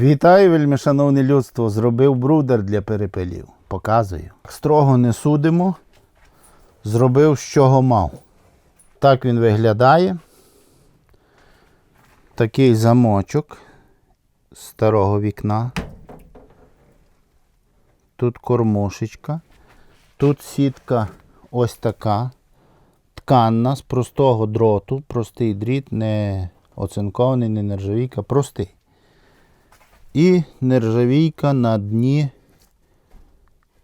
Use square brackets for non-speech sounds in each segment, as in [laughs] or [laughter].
Вітаю, вельми шановне людство. Зробив брудер для перепелів. Показую. Строго не судимо. Зробив з чого мав. Так він виглядає. Такий замочок з старого вікна. Тут кормушечка. Тут сітка ось така. Тканна з простого дроту. Простий дріт, не оцинкований, не нержавійка, простий. І нержавійка на дні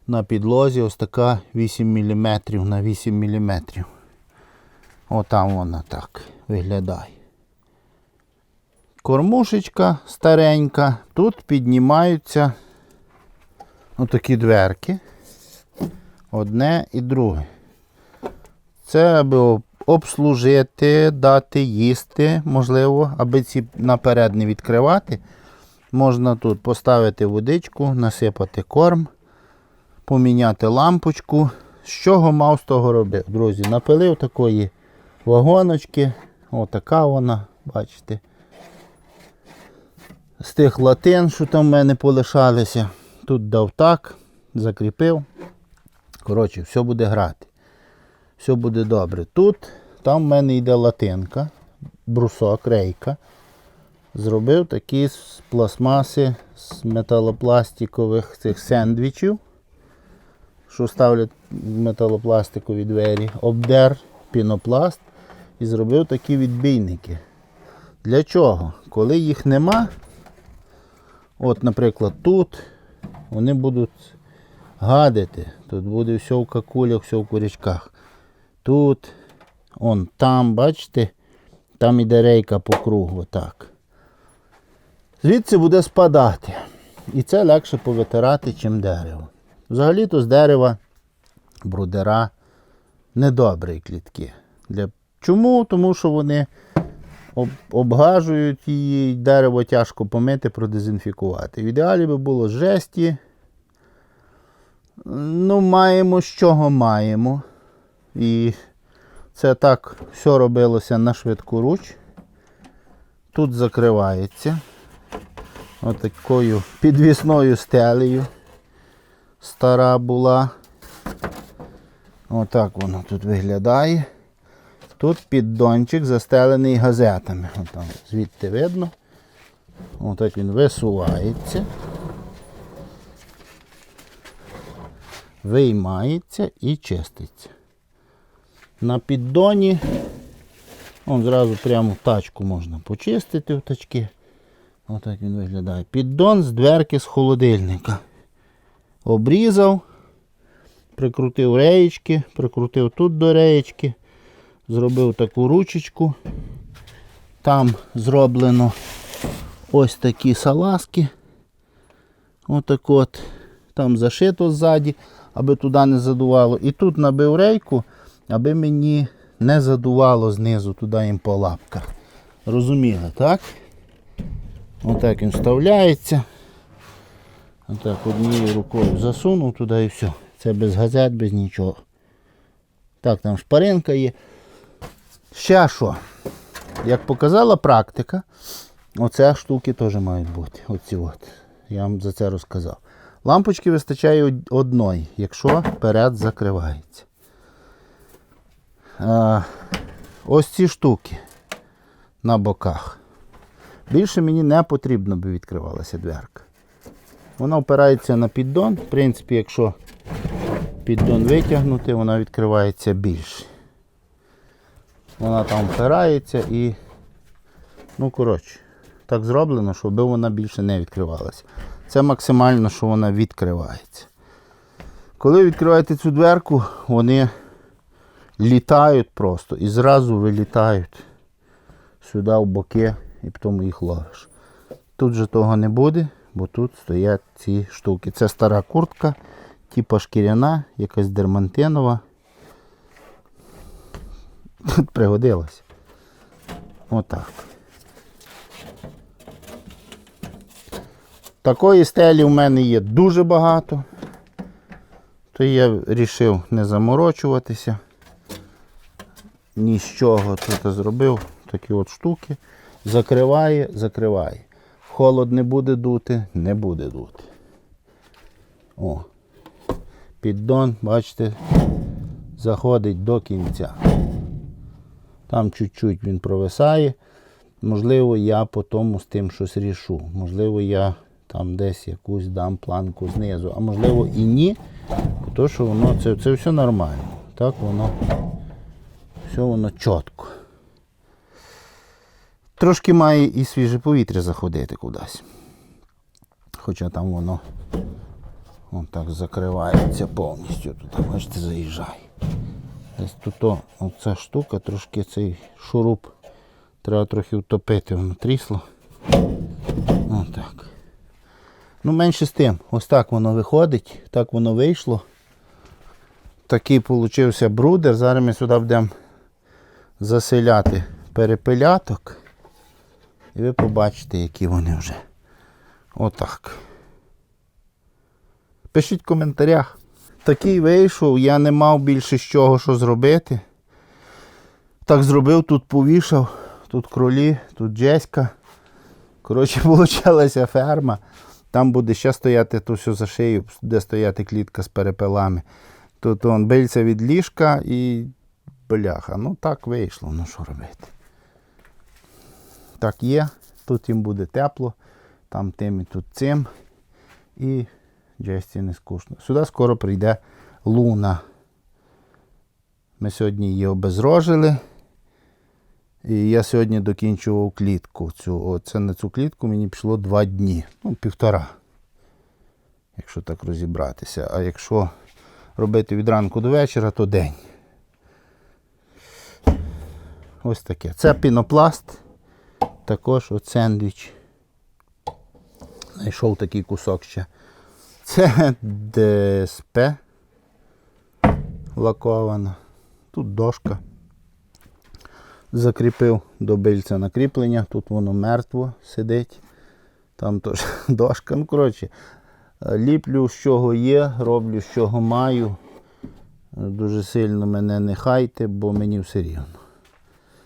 на підлозі ось така 8 мм на 8 мм. Отам вона так виглядає. Кормушечка старенька. Тут піднімаються отакі дверки. Одне і друге. Це аби обслужити, дати їсти, можливо, аби ці наперед не відкривати. Можна тут поставити водичку, насипати корм, поміняти лампочку. З чого мав з того робив, друзі? Напилив такої вагоночки. Отака вона, бачите. З тих латин, що там в мене полишалися. Тут дав так, закріпив. Коротше, все буде грати. Все буде добре. Тут, там в мене йде латинка, брусок, рейка. Зробив такі з пластмаси, з металопластикових цих сендвічів, що ставлять металопластикові двері, обдер пінопласт і зробив такі відбійники. Для чого? Коли їх нема, от, наприклад, тут вони будуть гадити. Тут буде все в какулях, все в курячках. Тут, он там, бачите, там іде рейка по кругу, отак. Звідси буде спадати. І це легше повитирати, чим дерево. Взагалі-то з дерева брудера недобрі клітки. Для... Чому? Тому що вони об... обгажують її, дерево тяжко помити, продезінфікувати. В ідеалі би було жесті. Ну, маємо з чого маємо. І це так все робилося на швидку руч. Тут закривається отакою підвісною стелею. Стара була. Отак воно тут виглядає. Тут піддончик застелений газетами. Отам звідти видно. Отак він висувається. Виймається і чиститься. На піддоні он зразу прямо тачку можна почистити в тачки. Отак він виглядає. Піддон з дверки з холодильника. Обрізав, прикрутив реєчки, прикрутив тут до реєчки, зробив таку ручечку. Там зроблено ось такі салазки. Отак от. Там зашито ззаді, аби туди не задувало. І тут набив рейку, аби мені не задувало знизу туди їм по лапках. Розуміли, так? Отак він вставляється. Отак однією рукою засунув туди і все. Це без газет, без нічого. Так, там шпаринка є. Ще що? Як показала практика, оце штуки теж мають бути. Оці от. Я вам за це розказав. Лампочки вистачає одної, якщо перед закривається. А, ось ці штуки на боках. Більше мені не потрібно би відкривалася дверка. Вона опирається на піддон. В принципі, якщо піддон витягнути, вона відкривається більше. Вона там впирається і, ну, коротше, так зроблено, щоб вона більше не відкривалася. Це максимально, що вона відкривається. Коли відкриваєте цю дверку, вони літають просто і зразу вилітають сюди в боки і потім їх ловиш. Тут же того не буде, бо тут стоять ці штуки. Це стара куртка, типа шкіряна, якась дермантинова. Тут пригодилось. Отак. Такої стелі в мене є дуже багато. То я вирішив не заморочуватися. Ні з чого тут зробив такі от штуки. Закриває, закриває. холод не буде дути, не буде дути. О. Піддон, бачите, заходить до кінця. Там чуть-чуть він провисає. Можливо, я по тому з тим щось рішу. Можливо, я там десь якусь дам планку знизу. А можливо і ні. То, що воно це, це все нормально. Так воно все воно чітко. Трошки має і свіже повітря заходити кудись. Хоча там воно вон так закривається повністю. Тут, бачите, заїжджає. Десь тут оця штука, трошки цей шуруп. Треба трохи втопити, воно трісло. Отак. Ну, менше з тим. Ось так воно виходить, так воно вийшло. Такий получився брудер. Зараз ми сюди будемо заселяти перепиляток. І ви побачите, які вони вже. Отак. Пишіть в коментарях. Такий вийшов, я не мав більше з чого що зробити. Так зробив, тут повішав, тут кролі, тут джеська. Коротше, [laughs] вийшла ферма. Там буде ще стояти то все за шию, де стояти клітка з перепелами. Тут он бильця від ліжка і бляха. Ну так вийшло, ну що робити. Так є, тут їм буде тепло, там тим і тут цим. І Джесті не скучно. Сюди скоро прийде луна. Ми сьогодні її обезрожили. І я сьогодні докінчував клітку. Цю. Оце на цю клітку мені пішло два дні. Ну, півтора. Якщо так розібратися. А якщо робити від ранку до вечора, то день. Ось таке. Це пінопласт. Також от сендвіч. Знайшов такий кусок ще. Це ДСП лакована. Тут дошка. Закріпив до накріплення, тут воно мертво сидить. Там теж [laughs] дошка. Ну, коротше, ліплю з чого є, роблю з чого маю. Дуже сильно мене не хайте, бо мені все рівно.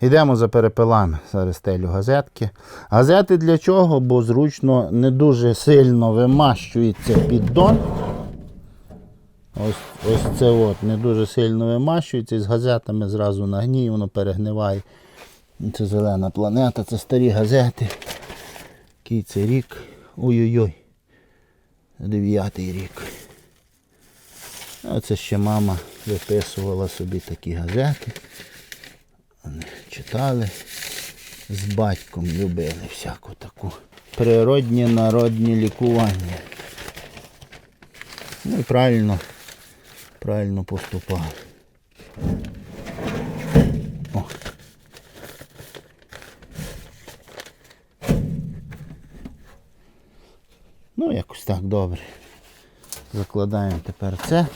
Йдемо за перепелами. Зараз стелю газетки. Газети для чого? Бо зручно не дуже сильно вимащується піддон. Ось ось це от не дуже сильно вимащується. І з газетами зразу на гній, воно перегниває. Це зелена планета, це старі газети. Який це рік? Ой-ой-ой. Дев'ятий рік. Оце ще мама виписувала собі такі газети. Читали, з батьком любили всяку таку природнє народні лікування. Ну і правильно, правильно поступали. Ну, якось так добре. Закладаємо тепер це.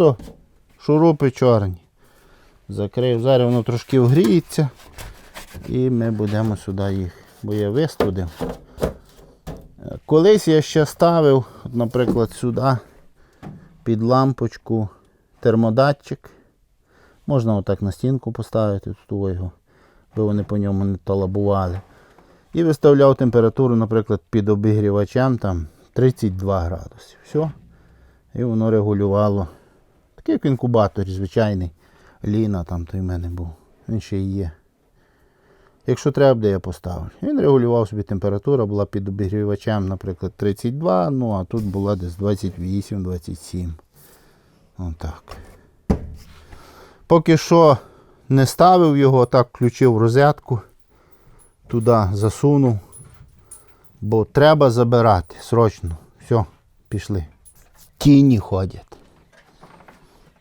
Просто шурупи чорні. Закрив, зараз воно трошки вгріється і ми будемо сюди їх, бо я вистудив. Колись я ще ставив, наприклад, сюди під лампочку термодатчик. Можна отак на стінку поставити тут його, бо вони по ньому не талабували. І виставляв температуру, наприклад, під обігрівачем там 32 градуси. Все. І воно регулювало. Такий як інкубатор, звичайний. Ліна там той в мене був. Він ще і є. Якщо треба буде, я поставлю. Він регулював собі температура, була під обігрівачем, наприклад, 32, ну а тут була десь 28-27. Отак. Поки що не ставив його, так включив розетку, туди засунув. Бо треба забирати срочно. Все, пішли. Тіні ходять.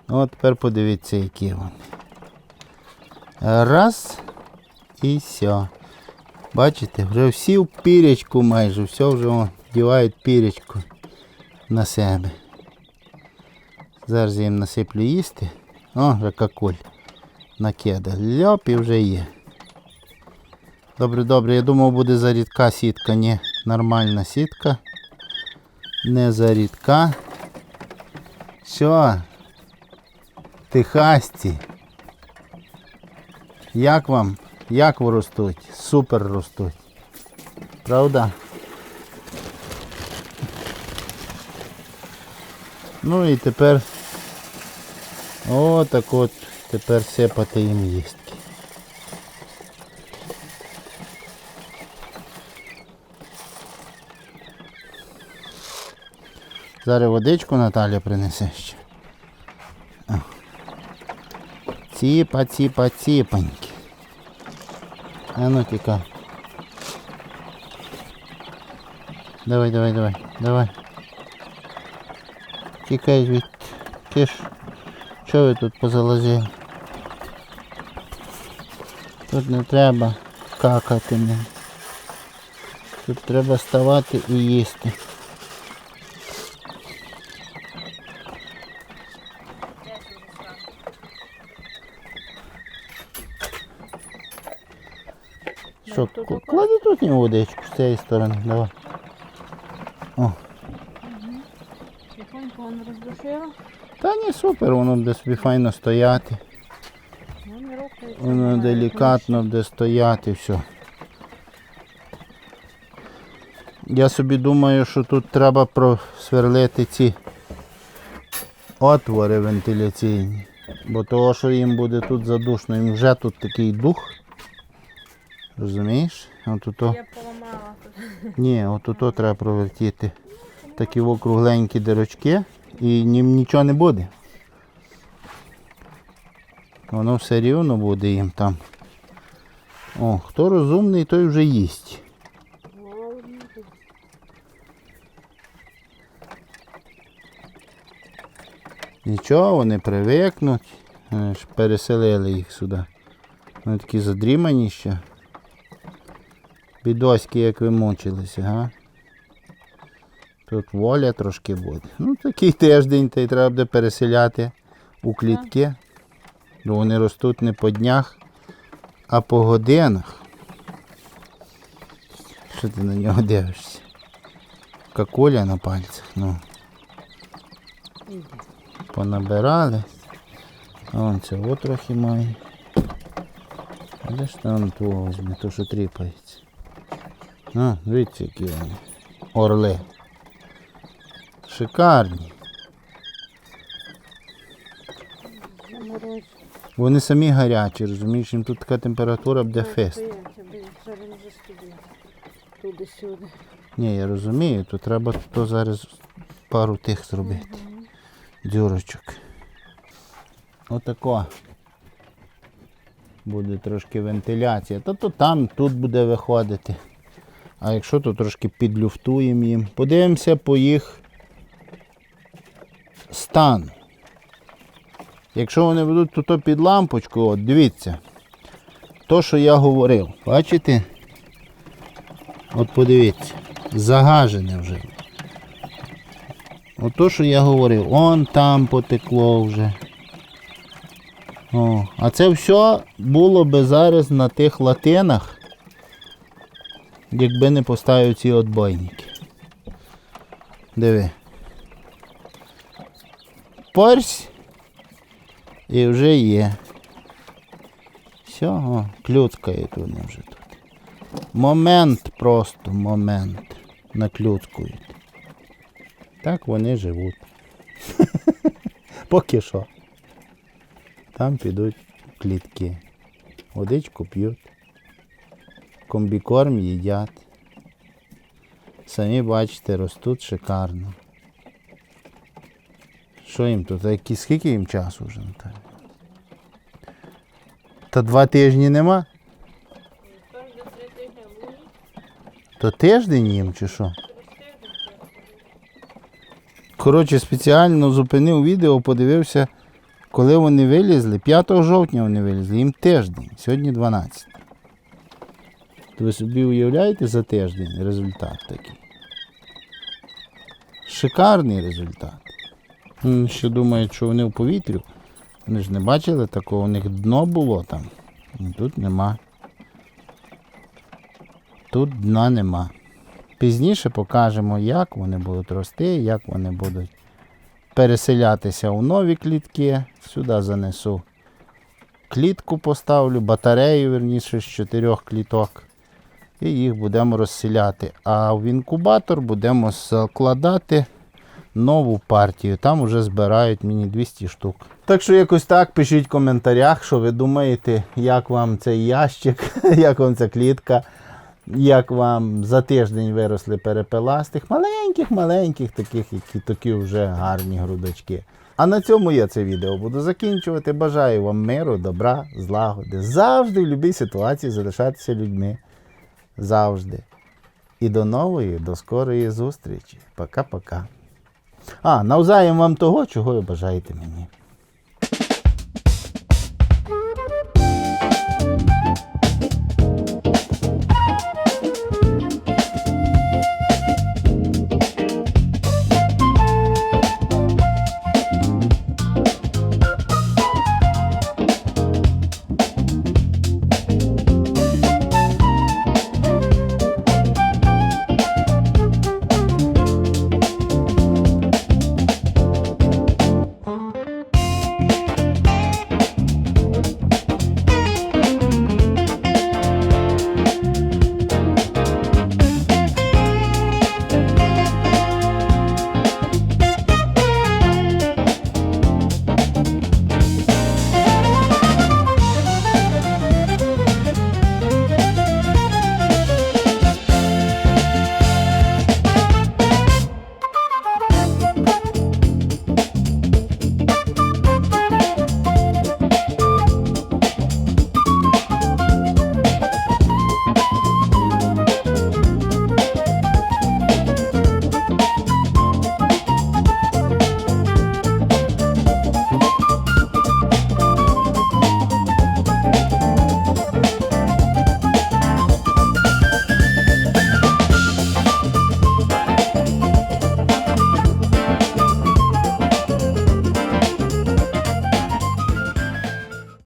От тепер подивіться, які вони. Раз і все. Бачите, вже всі в пірячку майже, все вже о, вдівають пірячку на себе. Зараз їм насиплю їсти. О, вже какуль накида. Ляп і вже є. Добре, добре, я думав буде зарідка сітка. Ні, нормальна сітка. Не зарідка. Все. Техасті. Як вам? Як ви ростуть? Супер ростуть. Правда? Ну і тепер отак от тепер сипати їм їстки. Зараз водичку Наталя принесе ще. О. Ціпа, ціпа, ціпаньки. А ну тікай. Давай, давай, давай, давай. Тікай від. Ти ж. Що ви тут позалазили? Тут не треба какати. Не. Тут треба ставати і їсти. Що, тут ку- около. клади тут не водичку з цієї сторони, давай. О, Тихонько воно роздушило. та ні, супер, воно буде собі файно стояти. Воно делікатно буде стояти, все. Я собі думаю, що тут треба просверлити ці отвори вентиляційні. Бо того, що їм буде тут задушно, їм вже тут такий дух. Розумієш? От ото. якось. Я поламала тут. Ні, от ото треба провертіти. Такі округленькі дирочки і нічого не буде. Воно все рівно буде їм там. О, хто розумний, той вже їсть. Нічого, вони привикнуть. Переселили їх сюди. Вони такі задрімані ще. Бідоськи, як ви мучилися, га? Тут воля трошки буде. Ну такий тиждень, та й треба буде переселяти у клітки. Бо вони ростуть не по днях, а по годинах. Що ти на нього дивишся? Какуля на пальцях, ну. Понабирали. А вон цього трохи має. Де ж там того візьме, то що тріпається. Ну, дивіться, які вони. Орли. Шикарні. Вони самі гарячі, розумієш, їм тут така температура буде фест. Туди-сюди. Ні, я розумію, то треба то зараз пару тих зробити. Дзюрочок. Отако. Буде трошки вентиляція. Та то там, тут буде виходити. А якщо то трошки підлюфтуємо їм. Подивимося по їх стан. Якщо вони будуть тут під лампочку, от дивіться. То, що я говорив, бачите? От подивіться, загажене вже. Ото, що я говорив, он там потекло вже. О, а це все було би зараз на тих латинах, якби не поставив ці отбойники. Диви. Порсь. І вже є. Все, о, клюцкають вони вже тут. Момент просто, момент. Наклюцкують. Так вони живуть. [laughs] Поки що. Там підуть клітки. Водичку п'ють. Комбікорм їдять. Самі бачите, ростуть шикарно. Що їм тут? Які- Скільки їм часу вже, Наталя? Та два тижні нема? То тиждень їм чи що? Коротше, спеціально зупинив відео, подивився, коли вони вилізли. 5 жовтня вони вилізли, їм тиждень, сьогодні 12. То ви собі уявляєте за тиждень результат такий? Шикарний результат. М, Ще думають, що вони в повітрі. Вони ж не бачили такого, у них дно було там. Ну, Тут нема. Тут дна нема. Пізніше покажемо, як вони будуть рости, як вони будуть переселятися у нові клітки. Сюди занесу клітку поставлю, батарею, верніше, з чотирьох кліток. І їх будемо розселяти. А в інкубатор будемо закладати нову партію. Там вже збирають мені 200 штук. Так що якось так пишіть в коментарях, що ви думаєте, як вам цей ящик, [laughs] як вам ця клітка, як вам за тиждень виросли перепеластих, маленьких, маленьких, таких, які такі вже гарні грудочки. А на цьому я це відео буду закінчувати. Бажаю вам миру, добра, злагоди. Завжди в будь-якій ситуації залишатися людьми. Завжди. І до нової, до скорої зустрічі. Пока-пока. А, навзаєм вам того, чого ви бажаєте мені.